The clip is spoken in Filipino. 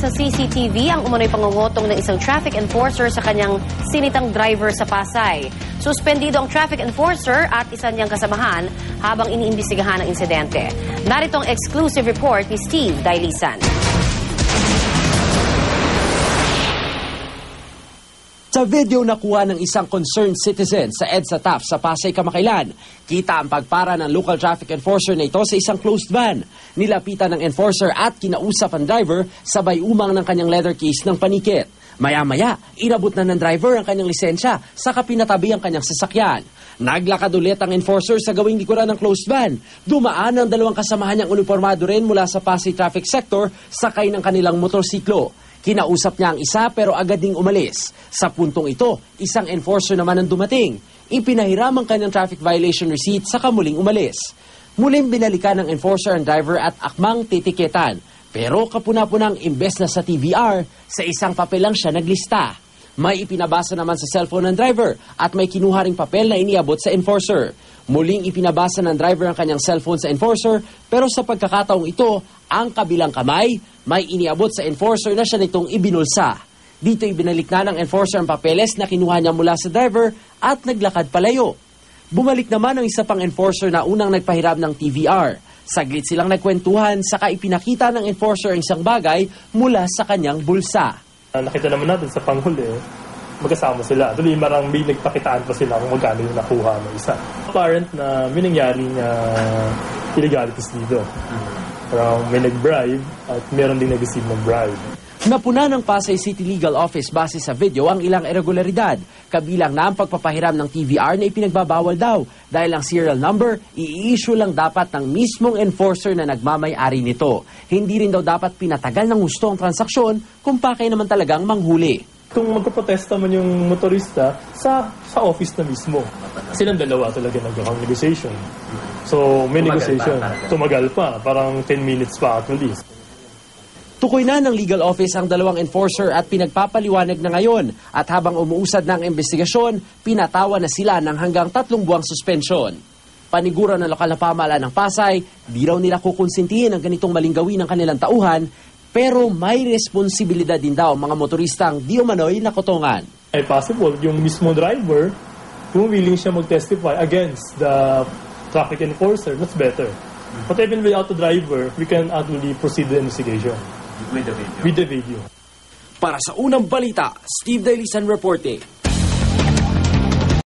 sa CCTV ang umunoy pangungutong ng isang traffic enforcer sa kanyang sinitang driver sa Pasay. Suspendido ang traffic enforcer at isa niyang kasamahan habang iniimbestigahan ang insidente. Narito ang exclusive report ni Steve Dailisan. Sa video nakuha ng isang concerned citizen sa EDSA TAF sa Pasay Kamakailan, kita ang pagpara ng local traffic enforcer na ito sa isang closed van. Nilapitan ng enforcer at kinausap ang driver sabay umang ng kanyang leather case ng panikit. Maya-maya, inabot na ng driver ang kanyang lisensya sa kapinatabi ang kanyang sasakyan. Naglakad ulit ang enforcer sa gawing likuran ng closed van. Dumaan ang dalawang kasamahan niyang uniformado rin mula sa Pasay Traffic Sector sakay ng kanilang motorsiklo. Kinausap niya ang isa pero agad ding umalis. Sa puntong ito, isang enforcer naman ang dumating. Ipinahiram ang kanyang traffic violation receipt sa kamuling umalis. Muling binalikan ng enforcer ang driver at akmang titiketan. Pero kapuna-punang imbes na sa TVR, sa isang papel lang siya naglista. May ipinabasa naman sa cellphone ng driver at may kinuha ring papel na iniabot sa enforcer. Muling ipinabasa ng driver ang kanyang cellphone sa enforcer pero sa pagkakataong ito, ang kabilang kamay may iniabot sa enforcer na siya nitong ibinulsa. Dito ibinalik na ng enforcer ang papeles na kinuha niya mula sa driver at naglakad palayo. Bumalik naman ang isa pang enforcer na unang nagpahiram ng TVR. Saglit silang nagkwentuhan saka ipinakita ng enforcer ang isang bagay mula sa kanyang bulsa. Ah, nakita naman natin sa panghuli, magkasama sila. Tuloy marang may nagpakitaan pa sila kung magkano yung nakuha ng isa. Apparent na may nangyaring uh, illegalities dito. Parang may nag-bribe at meron din nag-receive ng bribe. Napuna ng Pasay City Legal Office base sa video ang ilang irregularidad, kabilang na ang pagpapahiram ng TVR na ipinagbabawal daw dahil ang serial number i-issue lang dapat ng mismong enforcer na nagmamay-ari nito. Hindi rin daw dapat pinatagal ng gusto ang transaksyon kung pakay naman talagang manghuli. Kung magpaprotesta man yung motorista sa sa office na mismo. Silang dalawa talaga nag negotiation. So, may negotiation. Tumagal pa. Parang 10 minutes pa actually. Tukoy na ng legal office ang dalawang enforcer at pinagpapaliwanag na ngayon at habang umuusad ng investigasyon, pinatawa na sila ng hanggang tatlong buwang suspensyon. Panigura ng lokal na pamahalaan ng Pasay, di raw nila kukonsintihin ang ganitong maling gawin ng kanilang tauhan, pero may responsibilidad din daw mga motoristang di umano'y nakotongan. Ay possible, yung mismo driver, kung willing siya mag-testify against the traffic enforcer, that's better. But even without the driver, we can actually proceed the investigation. With the video. With the video. Para sa unang balita, Steve Dailisan reporting.